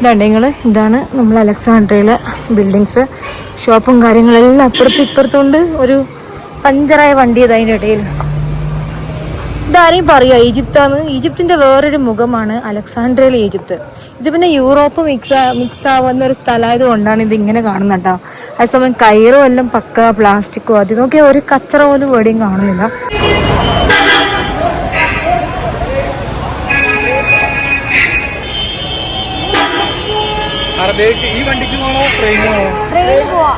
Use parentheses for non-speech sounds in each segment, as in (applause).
ഇതാണ്ട് നിങ്ങൾ ഇതാണ് നമ്മൾ അലക്സാണ്ട്രയിലെ ബിൽഡിങ്സ്. ഷോപ്പും കാര്യങ്ങളെല്ലാം അപ്പുറത്ത് ഇപ്പുറത്തുണ്ട് ഒരു പഞ്ചറായ വണ്ടി ഇത് അതിന്റെ ഇടയിൽ. ഇതാരെയും പറയുക ഈജിപ്താന്ന്. ഈജിപ്തിന്റെ വേറൊരു മുഖമാണ് അലക്സാണ്ട്രയിലെ ഈജിപ്ത്. ഇത് പിന്നെ യൂറോപ്പ് മിക്സ് മിക്സ് ആവുന്ന ഒരു സ്ഥലമായത് കൊണ്ടാണ് ഇത് ഇങ്ങനെ കാണുന്നത് കേട്ടോ. അതേസമയം കയറും എല്ലാം പക്ക പ്ലാസ്റ്റിക്കോ. അതിനൊക്കെ ഒരു കച്ചറ പോലും വേടിയും കാണുന്നില്ല. ഈ വണ്ടിക്ക് പോകണോ ട്രെയിനിൽ പോകണോ ട്രെയിനിൽ പോവാ.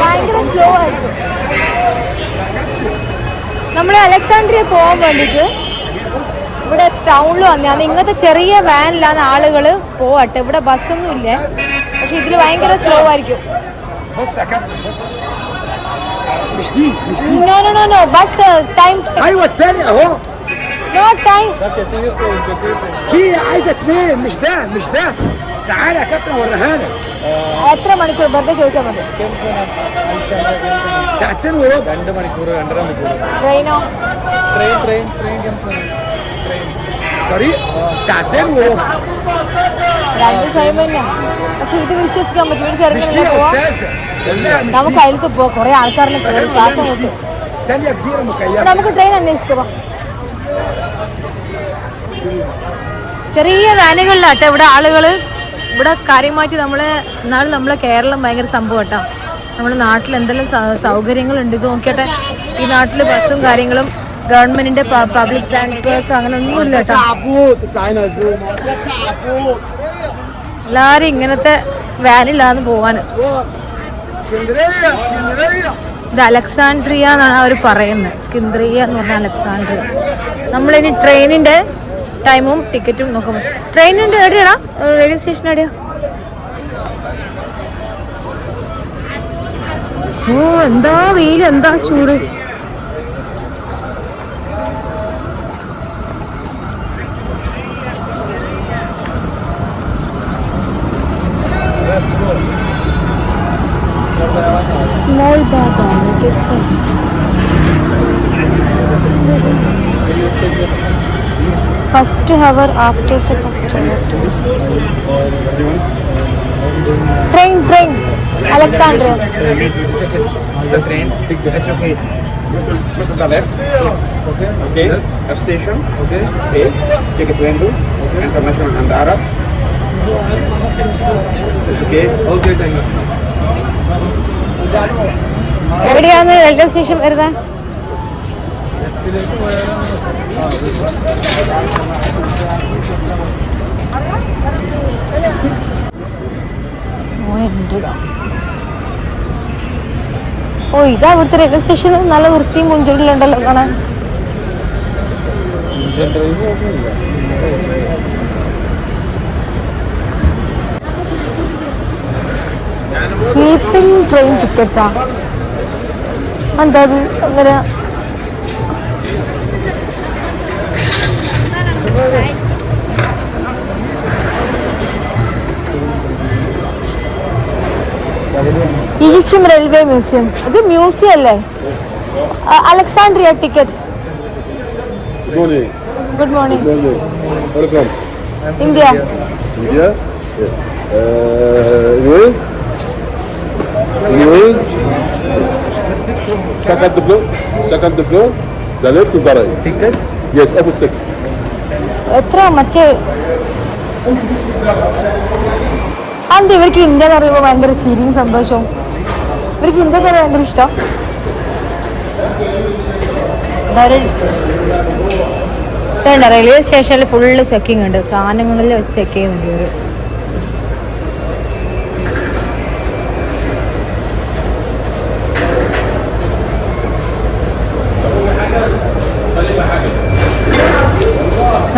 ഭയങ്കര സ്ലോ ആയിരുന്നു. നമ്മൾ അലക്സാണ്ട്രിയ പോകാൻ വേണ്ടിയിട്ട് ഇവിടെ ടൗണിൽ വന്നതാണ് ഇങ്ങനത്തെ ചെറിയ വാൻ വാനിലാണ് ആളുകൾ പോവട്ടെ. ഇവിടെ ബസ്സൊന്നും ഇല്ല. പക്ഷെ ഇതിൽ ഭയങ്കര സ്ലോ ആയിരിക്കും. No no no no bus time ايوه التاني اهو no time في عايزه اتنين مش ده مش ده تعالى يا كابتن اوريها لك എത്ര മണിക്കൂർ വെറുതെ ചോദിച്ചാൽ മതി ساعتين وربع രണ്ട് മണിക്കൂർ രണ്ടര മണിക്കൂർ ട്രെയിനോ ട്രെയിൻ ട്രെയിൻ ട്രെയിൻ طريق ساعتين وربع രണ്ട് ടൈം തന്നെ പക്ഷെ ഇത് വിശ്വസിക്കാൻ പറ്റും ഒരു مش ചെറുങ്ങനെ دي يا പോവാ استاذه لا مش നമുക്ക് അതിലത്ത് പോവാം കുറെ ആൾക്കാരിലും കയറി ശ്വാസം മുട്ടും تانية كبيره അപ്പൊ مكيفه നമുക്ക് ട്രെയിൻ അന്വേഷിക്കാം ചെറിയ വാനുകളിലാട്ടെ ഇവിടെ ആളുകൾ ഇവിടെ കാര്യമായിട്ട് നമ്മളെ എന്നാലും നമ്മളെ കേരളം ഭയങ്കര സംഭവം കേട്ടോ. നമ്മുടെ നാട്ടിൽ എന്തെല്ലാം സൗകര്യങ്ങളുണ്ട് ഇത് നോക്കിയട്ടെ. ഈ നാട്ടിൽ ബസ്സും കാര്യങ്ങളും ഗവൺമെന്റിന്റെ പബ്ലിക് ട്രാൻസ്പോർട്ട് അങ്ങനെ ഒന്നും ഇല്ല എല്ലാരും ഇങ്ങനത്തെ വാനില്ലാന്ന് പോവാന്. ഇത് അലക്സാൻഡ്രിയ എന്നാണ് അവർ പറയുന്നത്. സ്കിന്ദ്രിയ എന്ന് പറഞ്ഞ അലക്സാൻഡ്രിയ നമ്മളിനി ട്രെയിനിന്റെ ടൈമും ടിക്കറ്റും നോക്കും ട്രെയിൻ ഉണ്ട്. എവിടെയാടാ റെയിൽവേ സ്റ്റേഷൻ എവിടെയാ? ഓ എന്താ വെയിൽ എന്താ ചൂട്? First hour after the first hour Train, train, Alexandria The train, it's okay. To the left. Okay. Okay. Left station. Okay. Okay. Ticket window. International and Arab. Okay. Okay, thank you. എവിടെയാണ് railway station വരുന്നത് ഓ, ഇതാ ഇവിടുത്തെ railway station നല്ല വൃത്തിയും പുഞ്ചിടലുണ്ടല്ലോ കാണാൻ. Train ടിക്കറ്റാ എന്താ അത് അങ്ങനെ ഈജിപ്ഷ്യൻ റെയിൽവേ മ്യൂസിയം ഇത് മ്യൂസിയം അല്ലേ Alexandria ticket good morning India. India India? Yeah. Uh, Louis? Louis? Second the floor. Second the floor. The left is the right. Ticket? Yes, opposite. എത്ര മറ്റേ അന്ത് ഇവർക്ക് ഇന്ത്യ എന്ന് പറയുമ്പോൾ ഭയങ്കര ചിരിയും സന്തോഷവും? ഇവർക്ക് ഇന്ത്യ എന്ന് ഭയങ്കര ഇഷ്ടം. റെയിൽവേ സ്റ്റേഷനിൽ ഫുള്ള് ചെക്കിംഗ് ഉണ്ട്. സാധനങ്ങളിൽ വെച്ച് ചെക്ക് ചെയ്യുന്നുണ്ട് ഇവർ.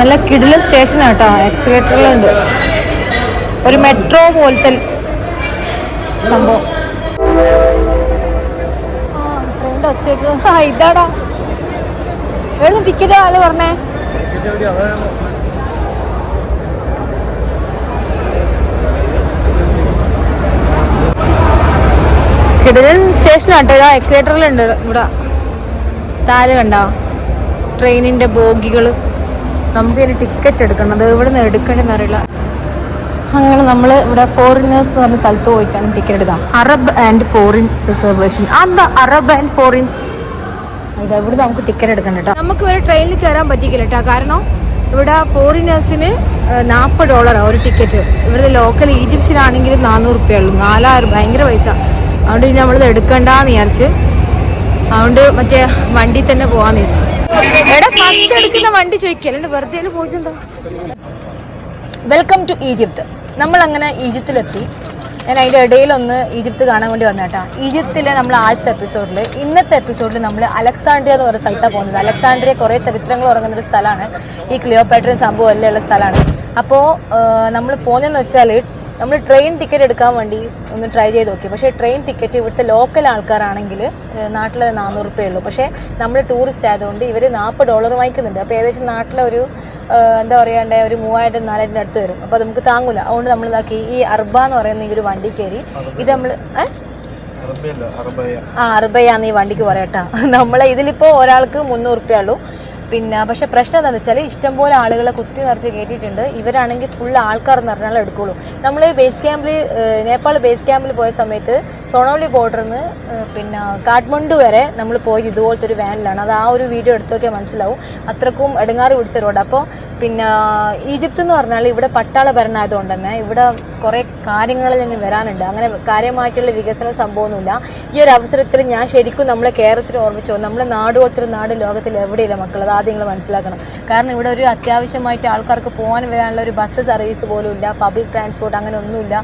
നല്ല കിടില സ്റ്റേഷൻ ആട്ടോ എക്സിലേറ്ററിലുണ്ട് ഒരു മെട്രോ പോലത്തെ സംഭവം. ആ ഇതാടാ. എവിടുന്ന് ടിക്കറ്റ് ആൾ പറഞ്ഞേ? കിടിലൻ സ്റ്റേഷൻ ആട്ടോ ഇതാ എക്സിലേറ്ററിലുണ്ട് ഇവിടെ. താൽ കണ്ടോ? ട്രെയിനിന്റെ ബോഗികൾ നമുക്ക് ഇനി ടിക്കറ്റ് എടുക്കണം. അത് എവിടെ നിന്ന് എടുക്കണമെന്ന് അറിയില്ല. അങ്ങനെ നമ്മൾ ഇവിടെ ഫോറിനേഴ്സ് എന്ന് പറഞ്ഞ സ്ഥലത്ത് പോയിട്ടാണ് ടിക്കറ്റ് എടുക്കാം അറബ് ആൻഡ് ഫോറിൻ റിസർവേഷൻ അതാ അറബ് ആൻഡ് ഫോറിൻ ഇത് ഇവിടെ നമുക്ക് ടിക്കറ്റ് എടുക്കണം കേട്ടോ. നമുക്ക് വരെ ട്രെയിനിൽ കയറാൻ പറ്റിക്കില്ല കേട്ടോ. കാരണം ഇവിടെ ഫോറിനേഴ്സിന് നാൽപ്പത് ഡോളറാണ് ഒരു ടിക്കറ്റ് ഇവിടുത്തെ ലോക്കൽ ഈജിപ്ഷ്യനാണെങ്കിൽ നാനൂറ് റുപ്യ ഉള്ളൂ. നാലായിരം ഭയങ്കര പൈസ. അതുകൊണ്ട് പിന്നെ നമ്മളിത് എടുക്കണ്ടെന്ന് വിചാരിച്ച്. അതുകൊണ്ട് മറ്റേ വണ്ടി തന്നെ പോകാമെന്ന് വിചാരിച്ചു. എടാ ഫസ്റ്റ് എടുക്കുന്ന വണ്ടി വെൽക്കം ടു ഈജിപ്ത് നമ്മൾ അങ്ങനെ ഈജിപ്തിലെത്തി. ഞാൻ അതിന്റെ ഇടയിലൊന്ന് ഈജിപ്ത് കാണാൻ വേണ്ടി വന്നേട്ടാ. ഈജിപ്തിലെ നമ്മൾ ആദ്യത്തെ എപ്പിസോഡിൽ ഇന്നത്തെ എപ്പിസോഡിൽ നമ്മൾ അലക്സാണ്ട്രിയ എന്ന് പറയുന്ന സ്ഥലത്താണ് പോകുന്നത്. അലക്സാണ്ട്രിയ കുറേ ചരിത്രങ്ങൾ ഉറങ്ങുന്ന ഒരു സ്ഥലമാണ്. ഈ ക്ലിയോപാട്രിയൻ സംഭവം എല്ലാം ഉള്ള സ്ഥലമാണ്. അപ്പോൾ നമ്മൾ പോകുന്നതെന്ന് വെച്ചാൽ നമ്മൾ ട്രെയിൻ ടിക്കറ്റ് എടുക്കാൻ വേണ്ടി ഒന്ന് ട്രൈ ചെയ്ത് നോക്കി. പക്ഷേ ട്രെയിൻ ടിക്കറ്റ് ഇവിടുത്തെ ലോക്കൽ ആൾക്കാരാണെങ്കിൽ നാട്ടിൽ നാനൂറ് റുപ്യേ ഉള്ളൂ. പക്ഷേ നമ്മൾ ടൂറിസ്റ്റ് ആയതുകൊണ്ട് ഇവർ നാൽപ്പത് ഡോളർ വാങ്ങിക്കുന്നുണ്ട്. അപ്പോൾ ഏകദേശം നാട്ടിലെ ഒരു എന്താ പറയണ്ടേ ഒരു മൂവായിരം നാലായിരം അടുത്ത് വരും. അപ്പോൾ നമുക്ക് താങ്ങൂല. അതുകൊണ്ട് നമ്മൾ ഇതാക്കി ഈ അർബ എന്ന് പറയുന്ന ഈ ഒരു വണ്ടി കയറി ഇത് നമ്മൾ ആ അർബയാന്ന് ഈ വണ്ടിക്ക് പറയട്ടാ. നമ്മളെ ഇതിലിപ്പോൾ ഒരാൾക്ക് മുന്നൂറ് ഉള്ളൂ. പിന്നെ പക്ഷെ പ്രശ്നം എന്താണെന്ന് വെച്ചാൽ ഇഷ്ടംപോലെ ആളുകളെ കുത്തി നിറച്ച് കയറ്റിയിട്ടുണ്ട് ഇവരാണെങ്കിൽ ഫുൾ ആൾക്കാർ എന്ന് പറഞ്ഞാൽ എടുക്കുള്ളൂ നമ്മൾ ബേസ് ക്യാമ്പിൽ നേപ്പാൾ ബേസ് ക്യാമ്പിൽ പോയ സമയത്ത് സോണോലി ബോർഡറിൽ നിന്ന് പിന്നെ കാഠ്മണ്ഡു വരെ നമ്മൾ പോയത് ഇതുപോലത്തെ ഒരു വാനിലാണ് അത് ആ ഒരു വീഡിയോ എടുത്തു നോക്കിയാൽ മനസ്സിലാവും. അത്രക്കും എടുങ്ങാറ് പിടിച്ച റോഡ് അപ്പോൾ പിന്നെ ഈജിപ്ത് എന്ന് പറഞ്ഞാൽ ഇവിടെ പട്ടാള ഭരണമായതുകൊണ്ട് തന്നെ ഇവിടെ കുറേ കാര്യങ്ങൾ ഞങ്ങൾ വരാനുണ്ട്. അങ്ങനെ കാര്യമായിട്ടുള്ള വികസന സംഭവമൊന്നുമില്ല ഈ ഒരു അവസരത്തിൽ ഞാൻ ശരിക്കും നമ്മളെ കേരളത്തിൽ ഓർമ്മിച്ചു. നമ്മളെ നാട് പോലത്തെ ഒരു നാട് ലോകത്തിൽ എവിടെയില്ല മക്കൾ അത് ആദ്യം നിങ്ങൾ മനസ്സിലാക്കണം. കാരണം ഇവിടെ ഒരു അത്യാവശ്യമായിട്ട് ആൾക്കാർക്ക് പോകാൻ വരാനുള്ള ഒരു ബസ് സർവീസ് പോലും ഇല്ല പബ്ലിക് ട്രാൻസ്പോർട്ട് അങ്ങനെ ഒന്നുമില്ല.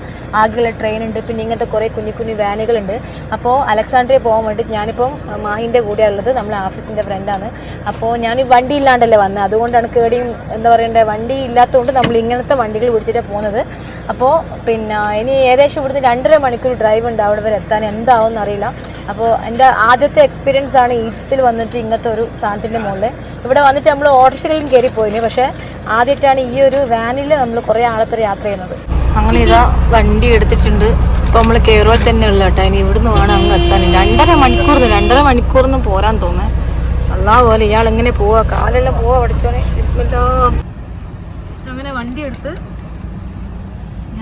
ആകെയുള്ള ട്രെയിൻ ഉണ്ട് പിന്നെ ഇങ്ങനത്തെ കുറേ കുഞ്ഞു കുഞ്ഞു വാനുകളുണ്ട് അപ്പോൾ അലക്സാണ്ട്രിയ പോകാൻ വേണ്ടി ഞാനിപ്പം മാഹിന്റെ കൂടെയുള്ളത് നമ്മളെ ഓഫീസിന്റെ ഫ്രണ്ടാണ് അപ്പോൾ ഞാൻ ഈ വണ്ടി ഇല്ലാണ്ടല്ലേ വന്നത് അതുകൊണ്ടാണ് കേടിയും എന്താ പറയണ്ടേ വണ്ടി ഇല്ലാത്തതുകൊണ്ട് നമ്മൾ ഇങ്ങനത്തെ വണ്ടികൾ പിടിച്ചിട്ടാണ് പോകുന്നത്. അപ്പോൾ പിന്നെ ഇനി ഏകദേശം ഇവിടുന്ന് രണ്ടര മണിക്കൂർ ഡ്രൈവ് ഉണ്ട് അവിടെ വരെ എത്താൻ. എന്താവും എന്നറിയില്ല അപ്പോൾ എന്റെ ആദ്യത്തെ എക്സ്പീരിയൻസ് ആണ് ഈജിപ്തിൽ വന്നിട്ട് ഇങ്ങനത്തെ ഒരു സാധനത്തിന്റെ മുകളിൽ. ഇവിടെ വന്നിട്ട് നമ്മൾ ഓട്ടോറിക്ഷകളിലും കയറി പോയിന്. പക്ഷേ ആദ്യമായിട്ടാണ് ഈ ഒരു വാനിൽ നമ്മൾ കുറേ ആളത്തെ യാത്ര ചെയ്യുന്നത്. അങ്ങനെ ഇതാ വണ്ടി എടുത്തിട്ടുണ്ട്. ഇപ്പോൾ നമ്മൾ കയറുവാൻ തന്നെ ഉള്ള കേട്ടോ. ഇനി ഇവിടുന്ന് വേണം അങ്ങ് എത്താൻ. രണ്ടര മണിക്കൂർ രണ്ടര മണിക്കൂറൊന്നും പോരാൻ തോന്നേ. അല്ലാ പോലെ ഇയാൾ എങ്ങനെ പോവാ? കാലെല്ലാം പോവാ പഠിച്ചോനെ. ബിസ്മില്ലോ. അങ്ങനെ വണ്ടി എടുത്ത്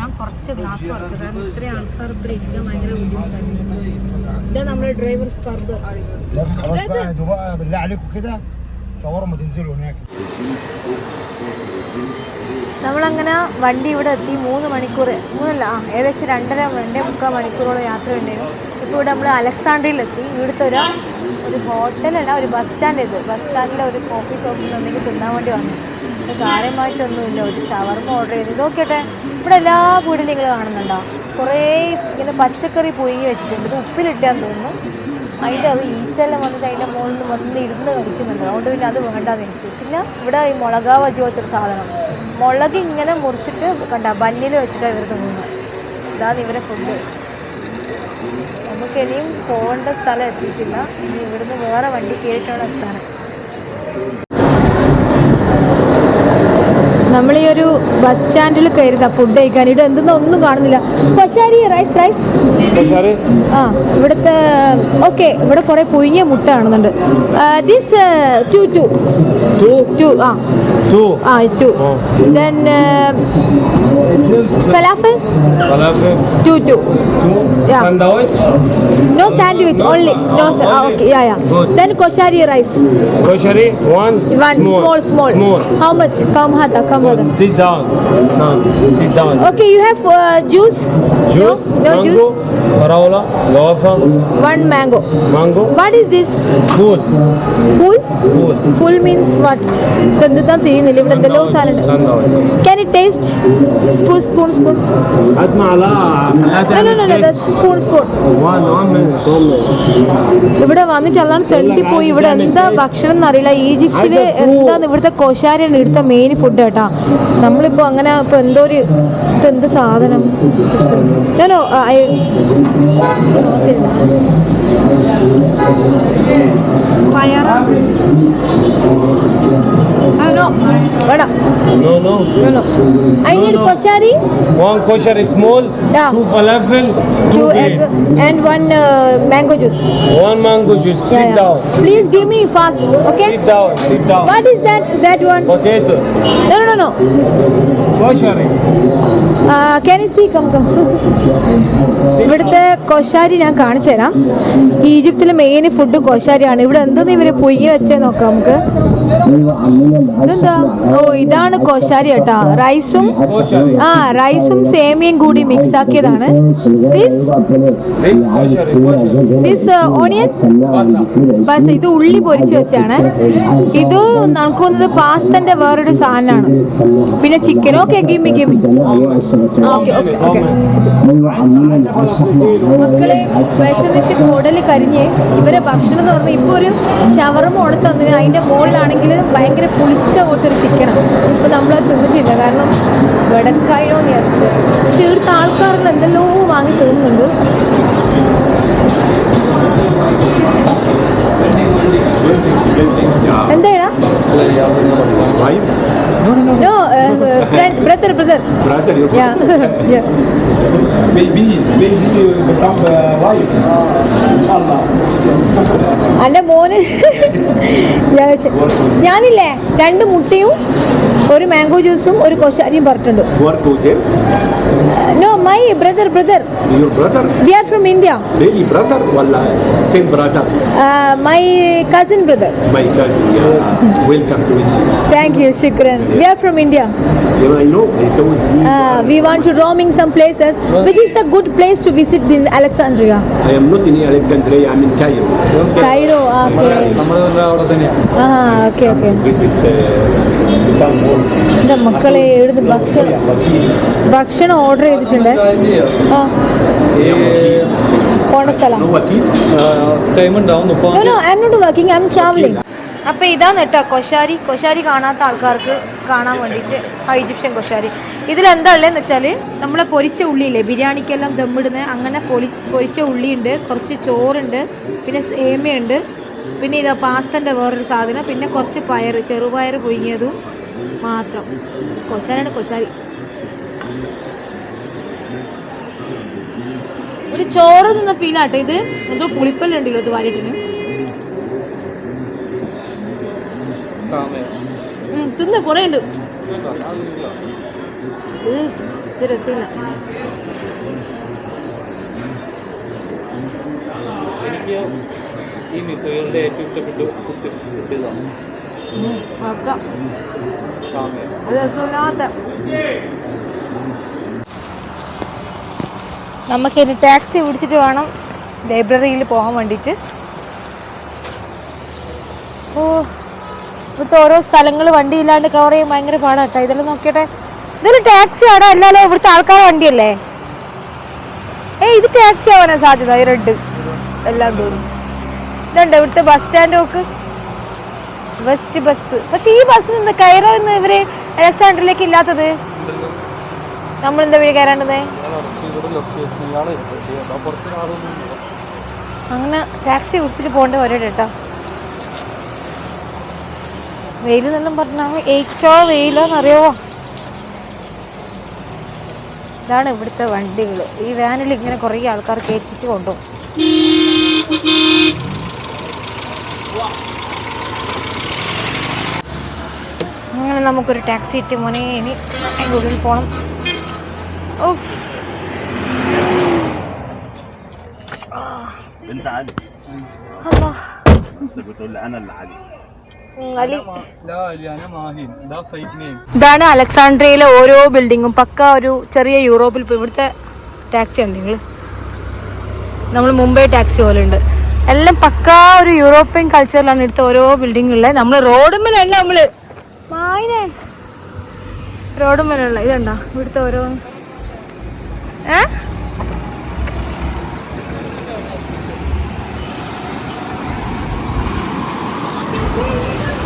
ഞാൻ കുറച്ച് ഗ്ലാസ് വർക്ക് കാരണം ഇത്രയും ആൾക്കാർ ഇവിടെ ഇരിക്കാൻ ഭയങ്കര ബുദ്ധിമുട്ടാണ് ഇതാ നമ്മുടെ ഡ്രൈവർ സ്കർബർ بس خلاص بقى اهدوا بقى بالله عليكم كده صوروا ما تنزلوا هناك നമ്മളങ്ങനെ വണ്ടി ഇവിടെ എത്തി മൂന്ന് മണിക്കൂർ മൂന്നല്ല ആ ഏകദേശം രണ്ടര രണ്ടേ മുക്കാൽ മണിക്കൂറോളം യാത്ര ഉണ്ടായിരുന്നു ഇപ്പോൾ ഇവിടെ നമ്മൾ അലക്സാണ്ട്രിയിലെത്തി ഇവിടുത്തെ ഒരു ഒരു ഹോട്ടലല്ല ഒരു ബസ് സ്റ്റാൻഡ് ഇത് ബസ് സ്റ്റാൻഡിലെ ഒരു കോഫി ഷോപ്പിൽ നിന്നെങ്കിൽ തിന്നാൻ വേണ്ടി വന്നു ഇത് കാര്യമായിട്ടൊന്നുമില്ല. ഒരു ഷവർമ ഓർഡർ ചെയ്ത്. നോക്കിയട്ടെ ഇവിടെ എല്ലാ വീടും നിങ്ങൾ കാണുന്നുണ്ടോ? കുറേ ഇങ്ങനെ പച്ചക്കറി പുഴുങ്ങി വെച്ചിട്ടുണ്ട്. ഇത് ഉപ്പിലിട്ടാന്ന് തോന്നുന്നു. അതിന്റെ അത് ഈച്ചെല്ലാം വന്നിട്ട് അതിന്റെ മുകളിൽ വന്ന് ഇരുന്ന് കഴിക്കുന്നുണ്ട്. അതുകൊണ്ട് പിന്നെ അത് വേണ്ടാന്ന് വെച്ചു പിന്നെ ഇവിടെ ഈ മുളക വജി പോലത്തെ സാധനം. മുളക് ഇങ്ങനെ മുറിച്ചിട്ട് കണ്ട ബന്നിൽ വെച്ചിട്ടാണ് ഇവർ തിന്നുന്നത് ഇതാണ് ഇവരെ ഫുഡ് നമുക്ക് ഇനിയും പോകേണ്ട സ്ഥലം എത്തിയിട്ടില്ല. ഇനി ഇവിടുന്ന് വേറെ വണ്ടി കയറ്റാണ് എത്താൻ. നമ്മൾ ഈ ഒരു ബസ് സ്റ്റാൻഡിൽ കയറിയതാ ഫുഡ് കഴിക്കാൻ. ഇവിടെ എന്തെന്നോ ഒന്നും കാണുന്നില്ല. കൊശാരി റൈസ് റൈസ് ആ ഇവിടുത്തെ ഓക്കെ ഇവിടെ കുറെ പുഴുങ്ങിയ മുട്ട കാണുന്നുണ്ട്. This to two two ah. Ah two then falafel. Two two. No sandwich only no okay yeah yeah. Then koshari rice koshari one one small small how much come Come hada, mother. Sit down. Son. Sit down. Okay, you have uh, juice? Juice? No, no mango, juice. Faraola, wafa. One mango. Mango. What is this? Fool. Fool? Fool. Fool means what? എന്തെന്താ തിരിയുന്നില്ല No, no, no, can it taste spoon spoon spoon spoon spoon ഇവിടെ വന്നിട്ട് അല്ലാണ്ട് തെണ്ടിപ്പോയി ഇവിടെ എന്താ ഭക്ഷണം എന്നറിയില്ല ഈജിപ്തിൽ എന്താന്ന് ഇവിടുത്തെ കൊശാരയാണ് ഇവിടുത്തെ മെയിൻ ഫുഡ് കേട്ടോ നമ്മളിപ്പോ അങ്ങനെ ഇപ്പൊ എന്തോ ഒരു ഇതെന്ത് സാധനം? ഞാനോ no, uh, no. No, no. No, no. I need koshari, One koshari small, Yeah. two falafel, two, two egg, and one uh, mango juice. One mango juice. Yeah, sit yeah. down. Please give me fast, okay? Sit down. Sit down. What is that? That one? Potato. No, no, no, no. Koshari. Uh, can you see? Come, come. ഇവിടുത്തെ കൊശാരി ഞാൻ കാണിച്ചു തരാം ഈജിപ്തിലെ main food കോശാരിയാണ്. ഇവിടെ എന്താ ഇവർ പൊയ്യ വെച്ചേ നോക്കാം നമുക്ക്? ഇതെന്താ? ഓ ഇതാണ് കോശാരി കേട്ടാ. റൈസും ആ റൈസും സേമിയയും കൂടി മിക്സ് ആക്കിയതാണ്. ഓണിയൻ ബസ് ഇത് ഉള്ളി പൊരിച്ചു വെച്ചാണ് ഇത് നമുക്ക് തോന്നുന്നത് പാസ്തന്റെ വേറൊരു സാധനമാണ്. പിന്നെ ചിക്കനോ ഒക്കെ gimme gimme okay okay okay മക്കളെ വിശന്നിച്ച് കുടൽ കരിഞ്ഞ് ഇവരെ ഭക്ഷണം എന്ന് പറഞ്ഞാൽ ഇപ്പോൾ ഒരു ഷവർമ ഓടെ തന്നിന് അതിന്റെ മുകളിലാണെങ്കിൽ ഭയങ്കര പുളിച്ച പോലത്തൊരു ചിക്കണം അപ്പോൾ നമ്മളത് തിന്നിട്ടില്ല. കാരണം വെടക്കായോ എന്ന് വിചാരിച്ചിട്ട്. പക്ഷെ ഇവിടുത്തെ ആൾക്കാർക്ക് എന്തെല്ലോ വാങ്ങി തിന്നുന്നുണ്ട്. എന്താ എന്റെ മോന് ഞാനില്ലേ രണ്ട് മുട്ടിയും ഒരു മാംഗോ ജ്യൂസും ഒരു കൊശാരിയും പറഞ്ഞിട്ടുണ്ട് no my brother brother your brother we are from India daily brother വല്ല same brother my cousin brother my cousin welcome to India thank you we are from India you I know I we want to roaming some places which is the good place to visit in Alexandria I am not in Alexandria I am in Cairo Cairo okay നമ്മൾ അവിടെ തന്നെയാണ് ആ okay okay എന്റെ മക്കളെ എഴുതി ഭക്ഷണം. ഭക്ഷണം order ചെയ്തിട്ടുണ്ട്. ആ. പോണ സ്ഥലം. ഐ. അപ്പോൾ ഇതാണ് കേട്ടോ കൊശാരി. കൊശാരി കാണാത്ത ആൾക്കാർക്ക് കാണാൻ വേണ്ടിട്ട് ആ ഈജിപ്ഷ്യൻ കൊശാരി. ഇതിലെന്താ ഉള്ളതെന്ന് വെച്ചാൽ നമ്മളെ പൊരിച്ച ഉള്ളിയില്ലേ ബിരിയാണിക്കെല്ലാം ദമ്മിടുന്ന അങ്ങനെ പൊരി പൊരിച്ച ഉള്ളിയുണ്ട് കുറച്ച് ചോറുണ്ട് പിന്നെ സേമിയുണ്ട് പിന്നെ ഇതാ പാസ്തന്റെ വേറൊരു സാധനം. പിന്നെ കുറച്ച് പയർ ചെറുപയർ പുഴുങ്ങിയതും മാത്രം. കൊശാലാണ് കൊശാലി. ഒരു ചോറ് നിന്ന ഫീലാട്ടെ ഇത്. എന്തോ പുളിപ്പല്ലുണ്ടല്ലോ ഇത് വാരിട്ടിന്. തിന്ന് കുറേ ഉണ്ട്. ഇത് ഇത് രസമില്ല. എനിക്ക് ഈ മിസൈലിന്റെ ഏറ്റവും ഇഷ്ടപ്പെട്ട കുട്ടി കുട്ടിയതാണ്. ഉം, നോക്കാം ഒരു രസമില്ലാത്ത. നമുക്ക് ഇനി ടാക്സി പിടിച്ചിട്ട് വേണം ലൈബ്രറിയിൽ പോകാൻ വേണ്ടിയിട്ട്. ഓ ഇവിടുത്തെ ഓരോ സ്ഥലങ്ങൾ വണ്ടി ഇല്ലാണ്ട് കവർ ചെയ്യാൻ ഭയങ്കര പാടാട്ടോ ഇതെല്ലാം നോക്കിയട്ടെ. ഇതൊരു ടാക്സി ആണോ? അല്ലല്ലോ ഇവിടുത്തെ ആൾക്കാർ വണ്ടിയല്ലേ? ഏയ് ഇത് ടാക്സി ആവാനാ സാധ്യത ഈ റെഡ്. എല്ലാം തോന്നുന്നു ഇതുണ്ട് ഇവിടുത്തെ ബസ് സ്റ്റാൻഡ് നോക്ക്. വെസ്റ്റ് ബസ് പക്ഷെ ഈ ബസ് നിന്ന് കയറോ എന്ന് ഇവർ അലക്സാണ്ടറിലേക്ക് ഇല്ലാത്തത്? നമ്മൾ എന്താ വഴി കയറേണ്ടത് അങ്ങനെ ടാക്സി കുടിച്ചിട്ട് പോകേണ്ട പരിപാടി കേട്ടോ. വെയിൽ എന്നെല്ലാം പറഞ്ഞാൽ ഏറ്റവും വെയിലാന്നറിയാവോ ഇതാണ് ഇവിടുത്തെ വണ്ടികൾ ഈ വാനിൽ ഇങ്ങനെ കുറേ ആൾക്കാർ കയറ്റിട്ട് കൊണ്ടുപോകും. അങ്ങനെ നമുക്കൊരു ടാക്സി ഇട്ട് മോനെ ഇനി അതിൻ്റെ ഉള്ളിൽ പോകണം ഉഫ്. انت علي അല്ലാ. بس بتقول لي انا اللي علي ഉം, അലി لا انا ماهين ده فيك نيم ഇതാണ് അലക്സാണ്ട്രിയയിലെ ഓരോ ബിൽഡിങ്ങും പക്ക ഒരു ചെറിയ യൂറോപ്പിൽ ഇപ്പോൾ ഇവിടുത്തെ ടാക്സി ഉണ്ട് നിങ്ങൾ നമ്മൾ മുംബൈ ടാക്സി പോലെ ഉണ്ട് എല്ലാം പക്ക ഒരു യൂറോപ്യൻ കൾച്ചറിലാണ് എടുത്ത ഓരോ ബിൽഡിങ്ങുള്ളത് നമ്മൾ റോഡുമ്മലല്ല നമ്മൾ. മായിനെ. റോഡുമ്മലുള്ള ഇതുണ്ടോ? ഇവിടുത്തെ ഓരോ. ഏ?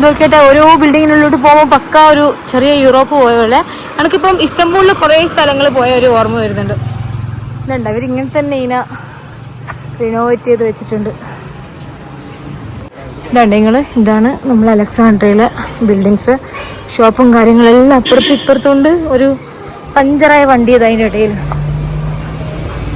നോക്കിയിട്ട് ഓരോ ബിൽഡിങ്ങിനുള്ളിലോട്ട് പോകുമ്പോൾ പക്ക ഒരു ചെറിയ യൂറോപ്പ് പോയ പോലെ എനിക്കിപ്പം ഇസ്തംബൂളിൽ കുറേ സ്ഥലങ്ങൾ പോയ ഒരു ഓർമ്മ വരുന്നുണ്ട്. ഇതുണ്ട്? അവരിങ്ങനെ ഇങ്ങനെ തന്നെ ഇതിനെ റിനോവേറ്റ് ചെയ്ത് വെച്ചിട്ടുണ്ട്. ഇതാണ് നിങ്ങൾ ഇതാണ് നമ്മൾ അലക്സാണ്ട്രയിലെ ബിൽഡിങ്സ്. ഷോപ്പും കാര്യങ്ങളെല്ലാം അപ്പുറത്ത് ഇപ്പുറത്തുണ്ട് ഒരു പഞ്ചറായ വണ്ടി അത് അതിന്റെ ഇടയിൽ.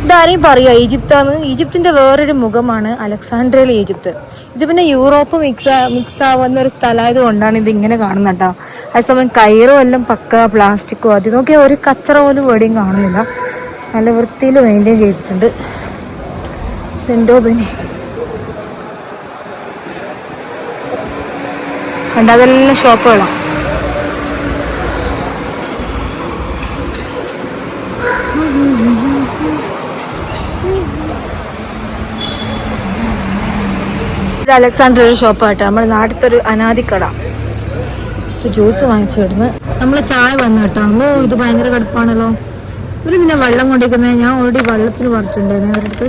ഇതാരെയും പറയുക ഈജിപ്താന്ന്. ഈജിപ്തിന്റെ വേറൊരു മുഖമാണ് അലക്സാണ്ട്രയിലെ ഈജിപ്ത്. ഇത് പിന്നെ യൂറോപ്പ് മിക്സ് മിക്സ് ആവുന്ന ഒരു സ്ഥലമായത് കൊണ്ടാണ് ഇത് ഇങ്ങനെ കാണുന്നത് കേട്ടോ. അതേസമയം കയറും എല്ലാം പക്ക പ്ലാസ്റ്റിക്കോ അതിനൊക്കെ ഒരു കച്ചറ പോലും വെടിയും കാണുന്നില്ല. നല്ല വൃത്തിയിൽ മെയിന്റെയിൻ ചെയ്തിട്ടുണ്ട്. സെന്റോബിനി കണ്ട അതെല്ലാം ഷോപ്പുകളാണ് അലക്സാണ്ടർ ഒരു ഷോപ്പാട്ടോ നമ്മുടെ നാട്ടിലത്തെ ഒരു അനാദിക്കട ജ്യൂസ് വാങ്ങിച്ചിടുന്നു നമ്മൾ ചായ വന്നു കേട്ടോ. അന്ന് ഇത് ഭയങ്കര കടുപ്പാണല്ലോ. ഇവർ പിന്നെ വെള്ളം കൊണ്ടിരിക്കുന്നത് ഞാൻ ഓൾറെഡി വെള്ളത്തിൽ പറഞ്ഞിട്ടുണ്ടായിരുന്നു അവരുടെ അടുത്ത്.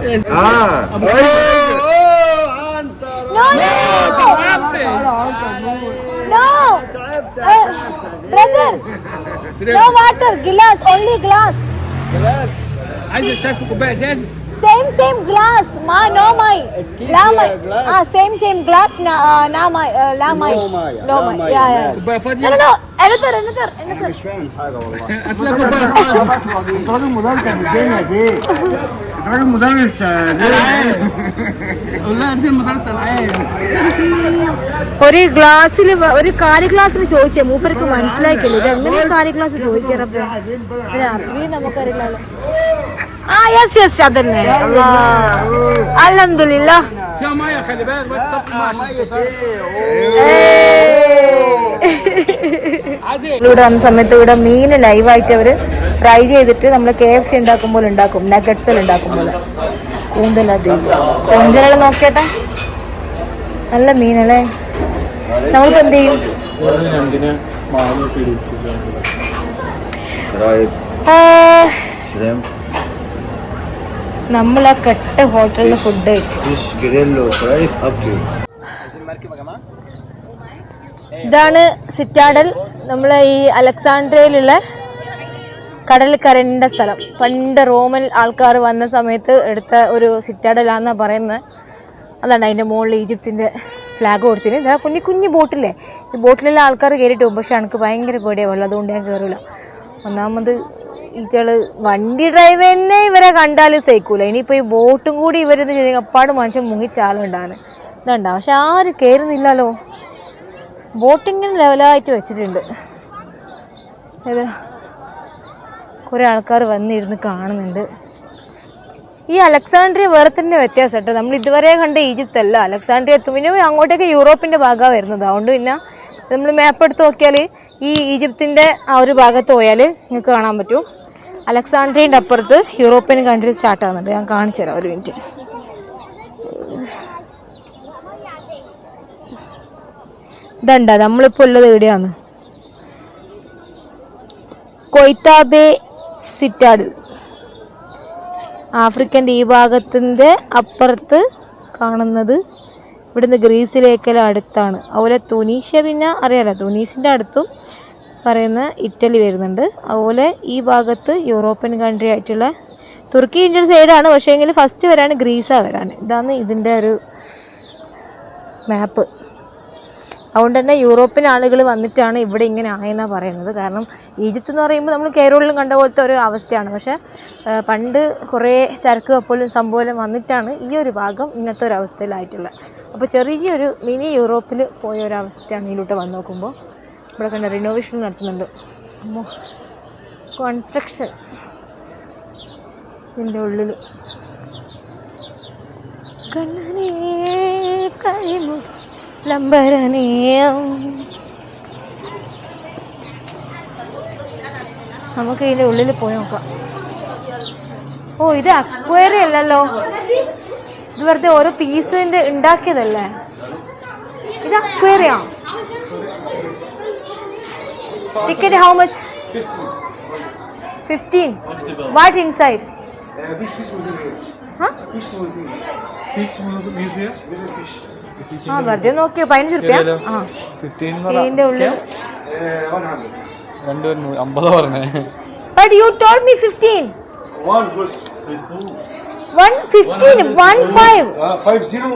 بطل ايه يا راجل اه No, no, no. Uh, brother, no water, glass, only glass. عايز اشرب كوبايه ازاز Same, same glass. Ma, no, my. La, my. Ah, same, same glass. Na, uh, na, my. Uh, la, my. No, my. Yeah, yeah. كوبايه No, فاضيه no, no. Another, another, another. مش فاهم حاجه والله هات لها كوبايه فاضيه انت راجل مدرس قد الدنيا زين انت راجل مدرس (laughs) آه، زين قول لها ارسل مدرسه العاب ഒരു ഗ്ലാസ്സിൽ ഒരു കാലി ഗ്ലാസ്സിൽ ചോദിച്ചേ മൂപ്പർക്ക് മനസ്സിലാക്കില്ല ഇത് എങ്ങനെ കാലി ഗ്ലാസ് ചോദിക്കാറപ്പോ അറിവേ നമുക്കറിയില്ലല്ലോ ആ യെസ് യെസ് അതന്നെ അലഹമില്ല ഇവിടെ വന്ന സമയത്ത് ഇവിടെ മീൻ ലൈവായിട്ട് അവർ ഫ്രൈ ചെയ്തിട്ട് നമ്മൾ കെ എഫ് സി ഉണ്ടാക്കുമ്പോൾ ഉണ്ടാക്കും. നഗറ്റ്സ് ഉണ്ടാക്കുമ്പോൾ കൂന്തല ദ്വീപ് കൂന്തലുള്ള നല്ല മീനല്ലേ? നമ്മളിപ്പോ എന്ത് ചെയ്യും? നമ്മൾ ആ കെട്ട ഹോട്ടലിലെ ഫുഡ് കഴിച്ചു. ഇതാണ് സിറ്റാഡൽ. നമ്മളെ ഈ അലക്സാണ്ട്രിയയിലുള്ള കടൽ കരണ്ട സ്ഥലം. പണ്ട് റോമൻ ആൾക്കാർ വന്ന സമയത്ത് എടുത്ത ഒരു സിറ്റാഡലാന്നാണ് പറയുന്നത് അതാണ് അതിന്റെ മുകളിൽ ഈജിപ്തിന്റെ ഫ്ലാഗ് കൊടുത്തിന്. ഇതാ കുഞ്ഞു കുഞ്ഞു ബോട്ടില്ലേ? ഈ ബോട്ടിലെല്ലാം ആൾക്കാർ കയറിയിട്ട് പോകും. പക്ഷെ എനിക്ക് ഭയങ്കര പേടിയാണ് വെള്ളം. അതുകൊണ്ട് ഞാൻ കയറില്ല ഒന്നാമത് ഈറ്റകൾ വണ്ടി ഡ്രൈവ് തന്നെ ഇവരെ കണ്ടാൽ സഹിക്കൂല. ഇനിയിപ്പോൾ ഈ ബോട്ടും കൂടി ഇവരെന്ന് ചെയ്തെങ്കിൽ അപ്പാട് മനുഷ്യൻ മുങ്ങിച്ചാലുണ്ടാണ് ഇതുണ്ടാവും പക്ഷെ ആരും കയറുന്നില്ലല്ലോ ബോട്ടിങ്ങനെ ലെവലായിട്ട് വെച്ചിട്ടുണ്ട്. കുറെ കുറേ ആൾക്കാർ വന്നിരുന്ന് കാണുന്നുണ്ട്. ഈ അലക്സാണ്ട്രിയ വേറെ തന്നെ വ്യത്യാസം കേട്ടോ. നമ്മൾ ഇതുവരെ കണ്ട ഈജിപ്ത് അല്ല. അലക്സാണ്ട്രിയ എത്തും അങ്ങോട്ടേക്ക് യൂറോപ്പിന്റെ ഭാഗമാണ് വരുന്നത്. അതുകൊണ്ട് പിന്നെ നമ്മൾ മാപ്പ് എടുത്ത് നോക്കിയാൽ ഈ ഈജിപ്തിന്റെ ആ ഒരു ഭാഗത്ത് പോയാൽ നിങ്ങൾക്ക് കാണാൻ പറ്റും. അലക്സാണ്ട്രിയന്റെ അപ്പുറത്ത് യൂറോപ്യൻ കൺട്രി സ്റ്റാർട്ട് ആകുന്നുണ്ട് ഞാൻ കാണിച്ചു തരാം ഒരു മിനിറ്റ് ഇതണ്ട? നമ്മളിപ്പോൾ ഉള്ളത് എവിടെയാണ്? കൊയ്ത്താബേ സിറ്റാഡിൽ. ആഫ്രിക്കന്റെ ഈ ഭാഗത്തിന്റെ അപ്പുറത്ത് കാണുന്നത് ഇവിടുന്ന് ഗ്രീസിലേക്കെല്ലാം അടുത്താണ്. അതുപോലെ തുനീഷ്യ പിന്നെ അറിയാലോ തുനീസിന്റെ അടുത്തും പറയുന്ന ഇറ്റലി വരുന്നുണ്ട്. അതുപോലെ ഈ ഭാഗത്ത് യൂറോപ്യൻ കൺട്രി ആയിട്ടുള്ള തുർക്കി ഇന്ത്യൻ സൈഡാണ് പക്ഷേ എങ്കിൽ ഫസ്റ്റ് വരാണ് ഗ്രീസാണ് വരാൻ. ഇതാണ് ഇതിന്റെ ഒരു മാപ്പ് അതുകൊണ്ട് തന്നെ യൂറോപ്യൻ ആളുകൾ വന്നിട്ടാണ് ഇവിടെ ഇങ്ങനെ ആയെന്നാണ് പറയുന്നത്. കാരണം ഈജിപ്ത് എന്ന് പറയുമ്പോൾ നമ്മൾ കേരളത്തിലും കണ്ട പോലത്തെ ഒരു അവസ്ഥയാണ്. പക്ഷേ പണ്ട് കുറേ ചരക്ക് കപ്പലും സംഭവം വന്നിട്ടാണ് ഈ ഒരു ഭാഗം ഇങ്ങനത്തെ ഒരു അവസ്ഥയിലായിട്ടുള്ളത്. അപ്പോൾ ചെറിയൊരു മിനി യൂറോപ്പിൽ പോയ ഒരു അവസ്ഥയാണ് ഇതിലോട്ട് വന്ന് നോക്കുമ്പോൾ. ഇവിടെ കണ്ട റിനോവേഷൻ നടത്തുന്നുണ്ട്. കൺസ്ട്രക്ഷൻ ഇതിന്റെ ഉള്ളിൽ. കണ്ണനേ കരിമു ലംബരനേയം. നമുക്ക് ഇതിന്റെ ഉള്ളിൽ പോയി നോക്കാം. ഓ ഇത് അക്വയറി അല്ലല്ലോ. ഇത് വെറുതെ ഓരോ പീസിന്റെ ഉണ്ടാക്കിയതല്ലേ? ഇത് അക്വയറിയാ അക്വേറിയാ? Ticket how much fifteen what inside fish fish museum here. Huh? Fish museum. ആ വെറുതെ നോക്കിയോ പതിനഞ്ച് റുപ്യ ഇതിന്റെ ഉള്ളിൽ 100. രണ്ടുപേരും അമ്പത് പറഞ്ഞേ but you told me fifteen. One fifteen one five Uh, five zero.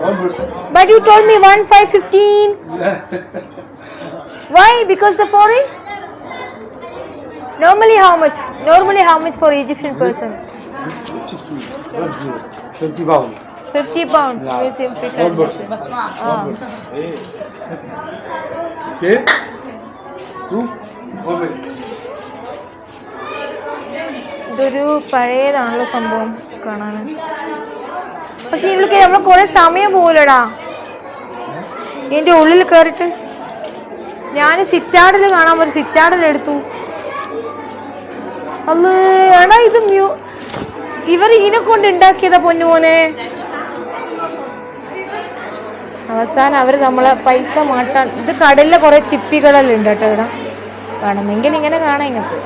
One verse. But you told me one five fifteen why because the foreign normally how much for Egyptian person Fifty. One zero. Twenty pounds. Fifty pounds museum fish Okay. Two. Minute. ഇതൊരു പഴയതാണല്ലോ സംഭവം കാണാൻ. പക്ഷെ ഇവൾക്ക് നമ്മളെ കുറെ സമയം പോലടാ ഇതിന്റെ ഉള്ളിൽ കയറിട്ട് ഞാൻ സിറ്റാഡിൽ കാണാൻ ഒരു സിറ്റാഡിൽ എടുത്തു. അല്ല എടാ ഇത് മ്യൂ ഇവർ ഇതിനെ കൊണ്ട് ഉണ്ടാക്കിയതാ പൊന്നുമോനെ. അവസാനം അവർ നമ്മളെ പൈസ മാട്ടാൻ ഇത് കടലിലെ കുറെ ചിപ്പികളെല്ലാം ഉണ്ട് കേട്ടോ ഇവിടെ. കാണുമെങ്കിൽ ഇങ്ങനെ കാണാം ഇങ്ങോട്ട്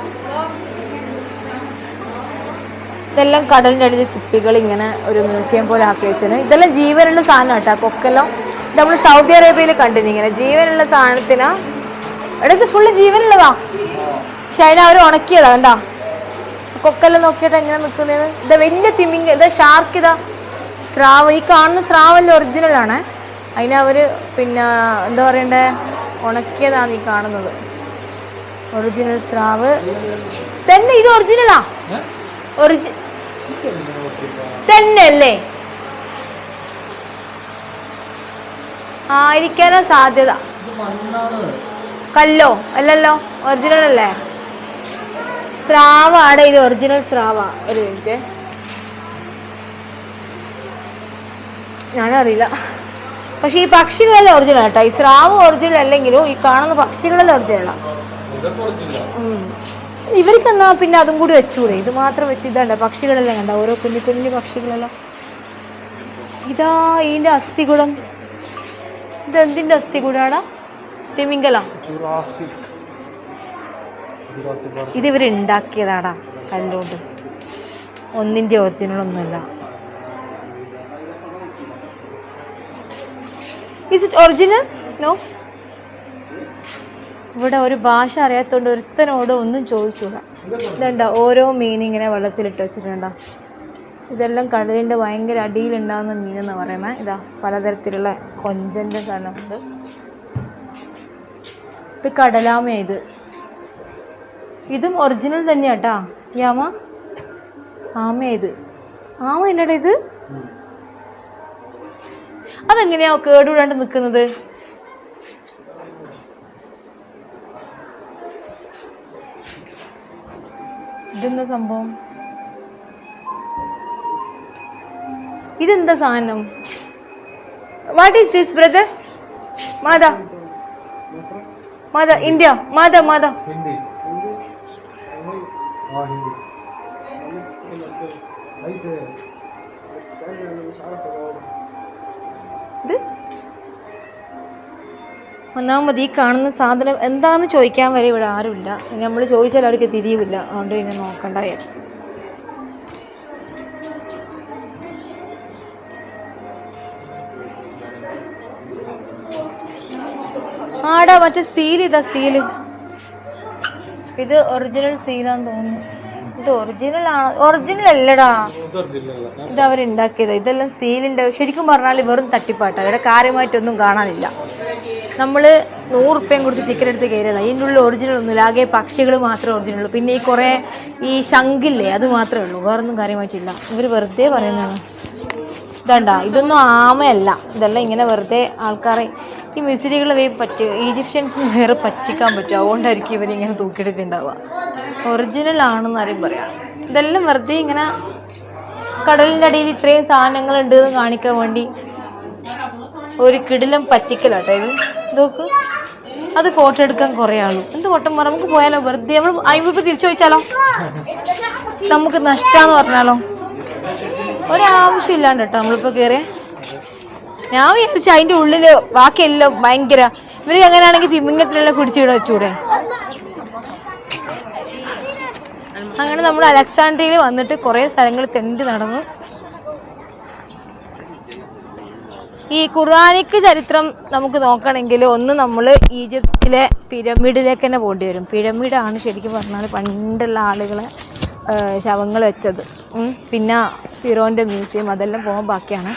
ഇതെല്ലാം കടലിന്റെ അടിയിൽ ചിപ്പികൾ ഇങ്ങനെ ഒരു മ്യൂസിയം പോലെ ആക്കി വെച്ചത് ഇതെല്ലാം ജീവനുള്ള സാധനം കേട്ടോ കൊക്കെല്ലാം. നമ്മൾ സൗദി അറേബ്യയിൽ കണ്ടിന് ഇങ്ങനെ. ജീവനുള്ള സാധനത്തിനാ. എടാ ഫുള്ള് ജീവനുള്ളതാ. പക്ഷെ അതിനെ അവർ ഉണക്കിയതാ കണ്ടാ? കൊക്കെല്ലാം നോക്കിയിട്ട് എങ്ങനെ നിൽക്കുന്നത് ഇത് വലിയ തിമിങ് ഇതാ ഷാർക്ക് ഇതാ. സ്രാവ് ഈ കാണുന്ന സ്രാവല്ല ഒറിജിനൽ ആണ് അതിനെ അവർ പിന്നെ എന്താ പറയണ്ടേ ഉണക്കിയതാണ് ഈ കാണുന്നത്. ഒറിജിനൽ സ്രാവ്. തന്നെ ഇത് ഒറിജിനലാ ഒറിജി തന്നെയല്ലേ? ആയിരിക്കാനാ സാധ്യത. കല്ലോ അല്ലല്ലോ ഒറിജിനൽ അല്ലേ? സ്രാവാടെ ഇത് ഒറിജിനൽ സ്രാവാ. ഒരു മിനിറ്റ് ഞാനറിയില്ല. പക്ഷെ ഈ പക്ഷികളെല്ലാം ഒറിജിനൽ കേട്ടോ. ഈ സ്രാവ് ഒറിജിനൽ അല്ലെങ്കിലും ഈ കാണുന്ന പക്ഷികളെല്ലാം ഒറിജിനലാണ്. ഇവർക്ക് എന്നാ പിന്നെ അതും കൂടി വെച്ചുകൂടെ ഇത് മാത്രം വെച്ച് ഇതാണ്ട? പക്ഷികളെല്ലാം കണ്ട? ഓരോ കുഞ്ഞു കുഞ്ഞു പക്ഷികളെല്ലാം. ഇതാ ഇതിന്റെ അസ്ഥികുടം ഇതെന്തിന്റെ അസ്ഥികുടാടാ തിമിംഗലം. ഇത് ഉണ്ടാക്കിയതാടാ കല്ലുകൊണ്ട് ഒന്നിന്റെ ഒറിജിനൽ ഒന്നുമല്ല. ഇസ് ഇറ്റ് ഒറിജിനൽ നോ ഇവിടെ ഒരു ഭാഷ അറിയാത്തതുകൊണ്ട് ഒരുത്തനോട് ഒന്നും ചോദിച്ചൂടാ ഇതുണ്ട? ഓരോ മീൻ ഇങ്ങനെ വെള്ളത്തിലിട്ട് വെച്ചിട്ടുണ്ടോ? ഇതെല്ലാം കടലിന്റെ ഭയങ്കര അടിയിലുണ്ടാകുന്ന മീനെന്ന് പറയുന്നത് ഇതാ പലതരത്തിലുള്ള കൊഞ്ചന്റെ സാധനമുണ്ട് ഇത് കടലാമ ഇത്. ഇതും ഒറിജിനൽ തന്നെയാട്ടാ ഈ ആമ? ആമ ഇത്. ആമ എന്നടാ ഇത്? അതെങ്ങനെയാ കേടുവിടാണ്ട് നിൽക്കുന്നത് ഇതെന്താ സംഭവം? ഇതെന്താ സാധനം? വാട്ട് ഈസ് ദിസ് ബ്രദർ മാത മാത ഇന്ത്യ മാത മാത ഹിന്ദി ഒന്നാമത് ഈ കാണുന്ന സാധനം എന്താണെന്ന് ചോദിക്കാൻ വരെ ഇവിടെ ആരുമില്ല. നമ്മൾ ചോദിച്ചാൽ അവർക്ക് തിരിയുമില്ല. അതുകൊണ്ട് പിന്നെ നോക്കണ്ട ആടാ മറ്റേ സീൽ ഇതാ സീൽ ഇത് ഒറിജിനൽ സീലാന്ന് തോന്നുന്നു. ഇത് ഒറിജിനൽ ആണോ. ഒറിജിനൽ അല്ലടാ. ഇത് അവരുണ്ടാക്കിയത് ഇതെല്ലാം സീലിന്റെ ശരിക്കും പറഞ്ഞാൽ വെറും തട്ടിപ്പാട്ടാണ് ഇവിടെ കാര്യമായിട്ടൊന്നും കാണാനില്ല. നമ്മൾ നൂറ് റുപ്യം കൊടുത്ത് ടിക്കറ്റ് എടുത്ത് കയറിയതാണ് ഇതിന്റെ ഉള്ളിൽ ഒറിജിനൽ ഒന്നുമില്ല. ആകെ പക്ഷികൾ മാത്രമേ ഒറിജിനൽ ഉള്ളൂ. പിന്നെ ഈ കുറേ ഈ ശങ്കില്ലേ അത് മാത്രമേ ഉള്ളൂ. വേറൊന്നും കാര്യമായിട്ടില്ല. ഇവർ വെറുതെ പറയുന്നതാണ്. ഇതണ്ട ഇതൊന്നും ആമയല്ല. ഇതെല്ലാം ഇങ്ങനെ വെറുതെ ആൾക്കാരെ ഈ മിസിരികളെ പറ്റ ഈജിപ്ഷ്യൻസിന് വേറെ പറ്റിക്കാൻ പറ്റും. അതുകൊണ്ടായിരിക്കും ഇവരിങ്ങനെ തൂക്കിയിട്ടിട്ടുണ്ടാവുക ഒറിജിനൽ ആണെന്ന് ആരും പറയാം. ഇതെല്ലാം വെറുതെ ഇങ്ങനെ കടലിന്റെ അടിയിൽ ഇത്രയും സാധനങ്ങളുണ്ട് എന്ന് കാണിക്കാൻ വേണ്ടി ഒരു കിടിലം പറ്റിക്കലാട്ടോ ഇത്. നോക്ക് അത് ഫോട്ടോ എടുക്കാൻ കുറേ ആളും. എന്ത് പൊട്ടം പറ നമുക്ക് പോയാലോ? വെറുതെ നമ്മൾ അയിമ്പ് തിരിച്ചു ചോദിച്ചാലോ നമുക്ക് നഷ്ടമാന്ന് പറഞ്ഞാലോ? ഒരാവശ്യം ഇല്ലാണ്ട് കേട്ടോ നമ്മളിപ്പോൾ കയറിയ ഞാൻ വിചാരിച്ചു അതിന്റെ ഉള്ളിൽ ബാക്കിയെല്ലാം ഭയങ്കര ഇവർ എങ്ങനെയാണെങ്കിൽ തിമിങ്ങത്തിലെല്ലാം പിടിച്ചിട വെച്ചൂടെ? അങ്ങനെ നമ്മൾ അലക്സാണ്ട്രിയയിൽ വന്നിട്ട് കുറേ സ്ഥലങ്ങൾ തെണ്ടി നടന്നു. ഈ ഖുർആാനിക്ക് ചരിത്രം നമുക്ക് നോക്കണമെങ്കിൽ ഒന്ന് നമ്മൾ ഈജിപ്തിലെ പിരമിഡിലേക്ക് തന്നെ പോകേണ്ടി വരും. പിരമിഡാണ് ശരിക്കും പറഞ്ഞാൽ പണ്ടുള്ള ആളുകളെ ശവങ്ങൾ വെച്ചത്. പിന്നെ ഫിറോന്റെ മ്യൂസിയം അതെല്ലാം പോകാൻ ബാക്കിയാണ്.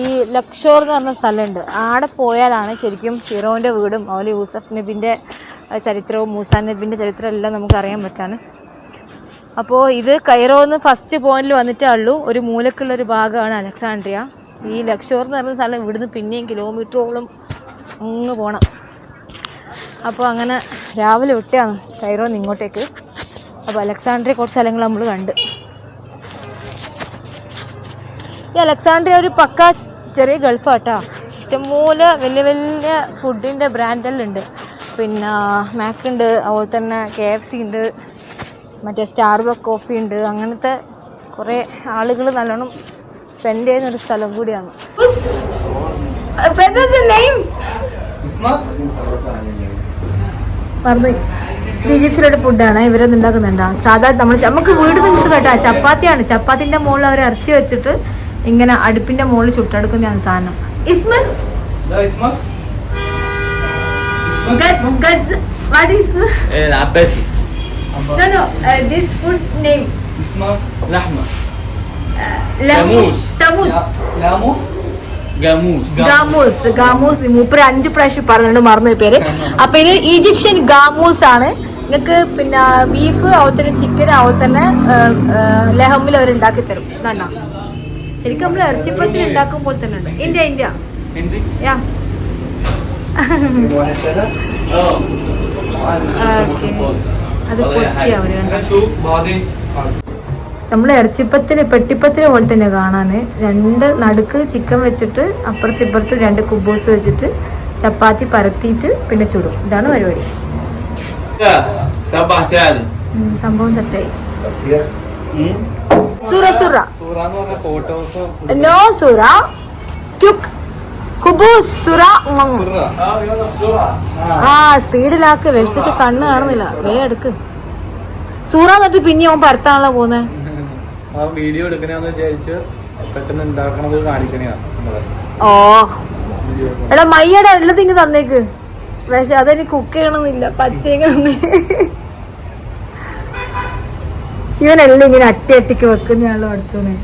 ഈ ലക്ഷോർ എന്ന് പറഞ്ഞ സ്ഥലമുണ്ട്. ആടെ പോയാലാണ് ശരിക്കും ഫിറോന്റെ വീടും അതുപോലെ യൂസഫ് നബിന്റെ ചരിത്രവും മൂസാ നബിന്റെ ചരിത്രം എല്ലാം നമുക്ക് അറിയാൻ പറ്റാണ്. അപ്പോൾ ഇത് കൈറോ എന്ന് ഫസ്റ്റ് പോയിന്റിൽ വന്നിട്ടേ ഉള്ളൂ. ഒരു മൂലക്കുള്ള ഒരു ഭാഗമാണ് അലക്സാണ്ട്രിയ. ഈ ലക്ഷോർ എന്ന് പറയുന്ന സ്ഥലം ഇവിടുന്ന് പിന്നെയും കിലോമീറ്ററോളം അങ്ങ് പോകണം അപ്പോൾ അങ്ങനെ രാവിലെ വിട്ടാണ് കൈറോന്ന് ഇങ്ങോട്ടേക്ക്. അപ്പോൾ അലക്സാണ്ട്രിയ കുറച്ച് സ്ഥലങ്ങൾ നമ്മൾ കണ്ട്. ഈ അലക്സാണ്ട്രിയ ഒരു പക്ക ചെറിയ ഗൾഫാട്ടോ. ഇഷ്ടംപോലെ വലിയ വലിയ ഫുഡിന്റെ ബ്രാൻഡെല്ലാം ഉണ്ട് പിന്നെ മാക്ക് ഉണ്ട് അതുപോലെ തന്നെ കെ എഫ് സി ഉണ്ട് മറ്റേ സ്റ്റാർബക്ക് കോഫി ഉണ്ട് അങ്ങനത്തെ കുറേ ആളുകൾ നല്ലോണം സ്പെൻഡ് ചെയ്യുന്ന ഒരു സ്ഥലം കൂടിയാണ്. പറഞ്ഞു. ഈജിപ്തിലൊരു ഫുഡാണ്. ഇവരൊന്നും ഉണ്ടാക്കുന്നുണ്ടോ? സാധാരണ നമ്മൾ നമുക്ക് വീട് നിന്ന് കേട്ടോ. ചപ്പാത്തിയാണ്. ചപ്പാത്തിന്റെ മുകളിൽ അവർ ഇറച്ചി വെച്ചിട്ട് ഇങ്ങനെ അടുപ്പിന്റെ മുകളിൽ ചുട്ടെടുക്കുന്ന സാധനം. മൂപ്പര് അഞ്ചു പ്രാവശ്യം പറഞ്ഞു മറന്നു പേര്. അപ്പൊ ഇത് ഈജിപ്ഷ്യൻ ഗാമൂസ് ആണ് നിങ്ങക്ക് പിന്നെ ബീഫ് അതുപോലെ തന്നെ ചിക്കൻ അതുപോലെ തന്നെ uh, uh, ലഹമ്മിൽ അവർ ഉണ്ടാക്കി തരും കണ്ടോ? ശരിക്കും നമ്മൾ ഇറച്ചിപ്പത്തിന് ഉണ്ടാക്കുമ്പോൾ തന്നെ ഉണ്ട്. India India. യാ. നമ്മൾ ഇറച്ചിപ്പത്തിന് പെട്ടിപ്പത്തിനെ പോലെ തന്നെ കാണാന്. രണ്ട് നടുക്ക് ചിക്കൻ വെച്ചിട്ട് അപ്പുറത്ത് ഇപ്പുറത്ത് രണ്ട് കുബൂസ് വെച്ചിട്ട് ചപ്പാത്തി പരത്തിയിട്ട് പിന്നെ ചുടും. ഇതാണ് പരിപാടി. സംഭവം സെറ്റായി സുറ സുറ. നോ സുറ. ക്യുക്ക് കുബൂസ് സുറ. ആ സ്പീഡിലാക്ക്. വെച്ചിട്ട് കണ്ണ് കാണുന്നില്ല. വേ എടുക്ക്. സൂറ എന്നിട്ട് പിന്നെ അവൻ പരത്താണല്ലോ പോന്നെ? ആ വീഡിയോ എടുക്കണെന്ന് വിചാരിച്ച് പെട്ടെന്ന് ഉണ്ടാക്കണത് കാണിക്കണേ ഓ. എടാ മയ്യടെ ഉള്ളത് ഇങ്ങ് തന്നേക്ക്. പക്ഷെ അതെനിക്ക് കുക്ക് ചെയ്യണമെന്നില്ല. പച്ചയങ്ങ തന്നെ. ഇവനെല്ലാം ഇങ്ങനെ അട്ടി അട്ടിക്ക് വെക്കുന്നയാളോ അടുത്തോനെ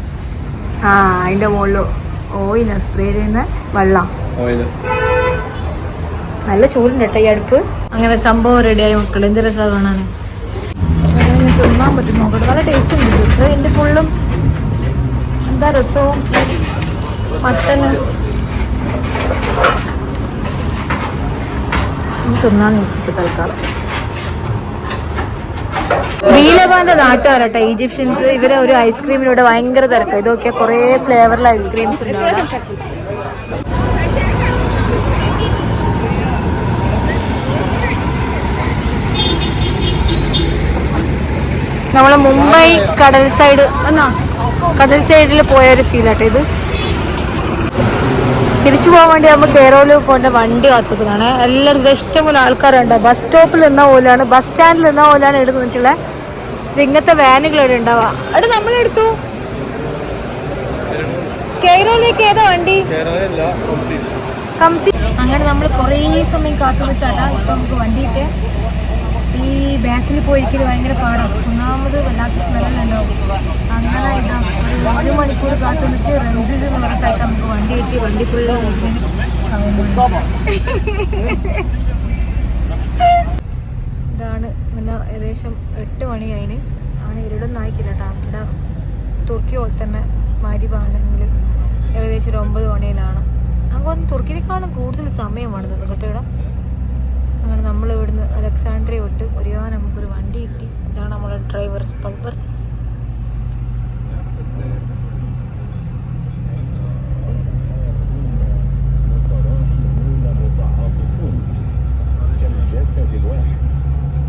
ആ അതിന്റെ മുകളിൽ ഓയില സ്പ്രേ ചെയ്യുന്ന വെള്ളം. നല്ല ചൂടുണ്ട് കേട്ടോ ഈ അടുപ്പ്. അങ്ങനെ സംഭവം റെഡിയായി മക്കൾ എന്ത് രസമാണ് കാണാൻ തിന്നാൻ പറ്റും നോക്കട്ടെ നല്ല ടേസ്റ്റ് ഉണ്ട് ഇത്. എന്റെ ഫുള്ളും എന്താ രസവും? മട്ടന്. തിന്നാന്ന് വെച്ചിട്ട് തൽക്കാലം. ബീലബാന്റെ നാട്ടുകാരട്ടെ ഈജിപ്ഷ്യൻസ് ഇവരെ ഒരു ഐസ്ക്രീമിലൂടെ ഭയങ്കര തിരക്ക്. ഇതൊക്കെ കുറേ ഫ്ലേവറിൽ ഐസ്ക്രീംസ് ഉണ്ട് നമ്മളെ മുംബൈ കടൽ സൈഡ് എന്നാ? കടൽ സൈഡിൽ പോയ ഒരു ഫീൽ ആട്ടെ ഇത്. തിരിച്ചു പോകാൻ വേണ്ടി നമ്മൾ കേരളയിൽ പോകേണ്ട വണ്ടി കാത്തുനിൽക്കുന്നതാണ്. എല്ലായിടത്തും ഇഷ്ടംപോലെ ആൾക്കാരുണ്ട്. ബസ് സ്റ്റോപ്പിൽ നിന്ന പോലെയാണ് ബസ് സ്റ്റാൻഡിൽ നിന്ന പോലെയാണ് ഇവിടെ നിന്നിട്ടുള്ളത് ഇങ്ങനത്തെ വാനുകൾ ഇവിടെ ഉണ്ടാവുക. അവിടെ നമ്മളെടുത്തു. കേരളയിലേക്ക് ഏതാ വണ്ടി? കേരള അങ്ങനെ നമ്മൾ കുറേ സമയം കാത്തു വെച്ചാട്ടാ ഇപ്പൊ നമുക്ക് വണ്ടിയിട്ട് ഈ ബാക്കിൽ പോയിരിക്കൽ ഭയങ്കര പാടാണ്. ഒന്നാമത് വല്ലാത്ത സ്മെല്ലുണ്ടാവും അങ്ങനെ ഇതാ ഒരു മണിക്കൂർ കാത്തു നിന്നിട്ട് റെൻസിസ് എന്ന് പറഞ്ഞ സ്ഥലത്ത് നമുക്ക് വണ്ടി കിട്ടി. വണ്ടി ഇതാണ് പിന്നെ ഏകദേശം എട്ട് മണി അതിന് ആണ് ഇരുടൊന്നും ആയിക്കില്ല കേട്ടോ ഇവിടെ തുർക്കി പോലെ തന്നെ മാരിബാണെങ്കിൽ ഏകദേശം ഒരു ഒമ്പത് മണിയിലാണ്. അങ്ങനെ തുർക്കിനേക്കാളും കൂടുതൽ സമയമാണ്. ഇത് കേട്ടോ ഇവിടെ അങ്ങനെ നമ്മൾ ഇവിടുന്ന് അലക്സാണ്ട്രിയ വിട്ട് ഒരുപാട് നമുക്കൊരു വണ്ടി കിട്ടി. ഇതാണ് നമ്മുടെ ഡ്രൈവർ സ്പൾബർ